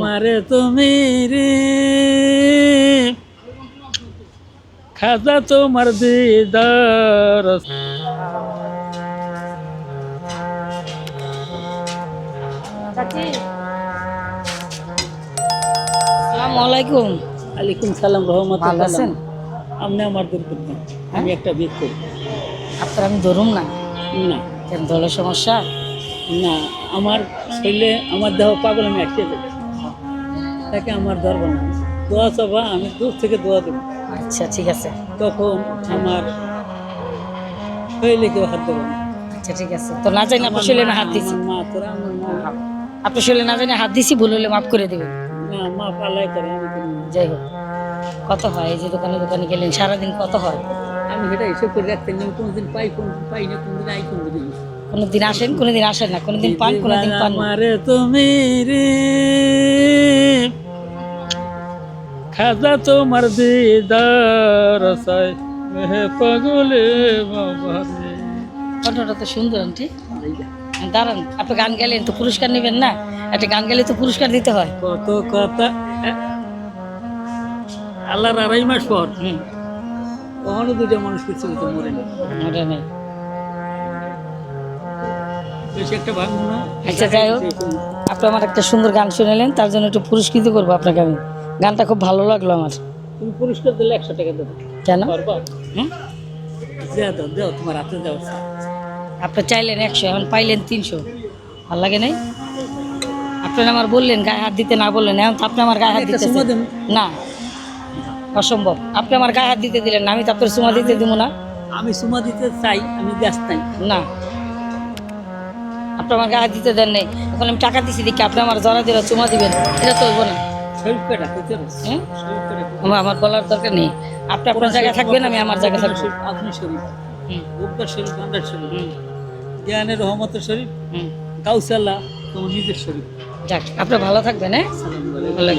মারে তুমি রে। খাজা তোমার দিদার। আলাইকুম। আলাইকুম সালাম রহমত আছেন? আপনি আমার দুর্বল না আমি একটা বিয়ে করি। আপনার আমি ধরুম না? না। কেন দলের সমস্যা? না আমার ছেলে আমার দেহ পাগল আমি আটকে যাচ্ছি তাকে আমার ধরবো না দোয়া চাবা আমি দূর থেকে দোয়া দেবো। আচ্ছা ঠিক আছে। তখন আমার শৈলে কেউ হাত দেবো না। আচ্ছা ঠিক আছে। তো না জানি আপনার শরীরে না হাত দিছি। মা তোরা আমার মা। আপনার শরীরে না জানি হাত দিছি ভুল হলে মাফ করে দেবেন না মা পালাই করে আমি যাই হোক। কত হয় এই যে দোকানে দোকানে গেলেন সারাদিন কত হয়? আমি সেটা হিসেব করে রাখতে না কোনদিন পাই কোনদিন পাই না কোনদিন আই কোনদিন। কোনোদিন আসেন কোনোদিন আসেন না কোনোদিন পান কোনোদিন পান না। আমারে তুমি রে খাজা তোমার দিদার মেহে পাগলে বাবা রে। কণ্ঠটা তো সুন্দর আন্টি। দাঁড়ান আপনি গান গেলেন তো পুরস্কার নেবেন না? একটা গান গেলে তো পুরস্কার দিতে হয়। কত কথা আল্লাহর আড়াই মাস পর। কখনো দুটা মানুষ কিছু কিছু মরে ওটা নেই। আচ্ছা যাই হোক। আপনি আমার একটা সুন্দর গান শুনেলেন তার জন্য একটু পুরস্কৃত করব আপনাকে আমি। গানটা খুব ভালো লাগল আমার। তুমি পুরস্কার দিলে একশো টাকা দেবো। কেন? তোমার হাতে দেও। আপনি চাইলেন একশো এখন পাইলেন তিনশো। ভালো লাগে নাই? আপনি আমার বললেন গায়ে হাত দিতে না বললেন এখন তো আপনি আমার গায়ে হাত দিতে। না অসম্ভব। আপনি আমার গায়ে হাত দিতে দিলেন না আমি তো আপনার সুমা দিতে দিব না। আমি সুমা দিতে চাই আমি ব্যস্ত নাই। না। আপনি আমার গায়ে হাত দিতে দেন নাই এখন আমি টাকা দিছি দেখি আপনি আমার জরা দিলে চুমা দিবেন এটা তো হইব না। হ্যাঁ? আমার বলার দরকার নেই। আপনি আপনার জায়গায় থাকবেন আমি আমার জায়গায় থাকব। আপনি শরীফ হুম, উব্বার শরীফ আমরা শরীফ জ্ঞানের রহমত শরীফ হুম। কাউসাল্লাহ তোমার নিজের শরীফ যাক আপনি ভালো থাকবেন হ্যাঁ? আল্লাহ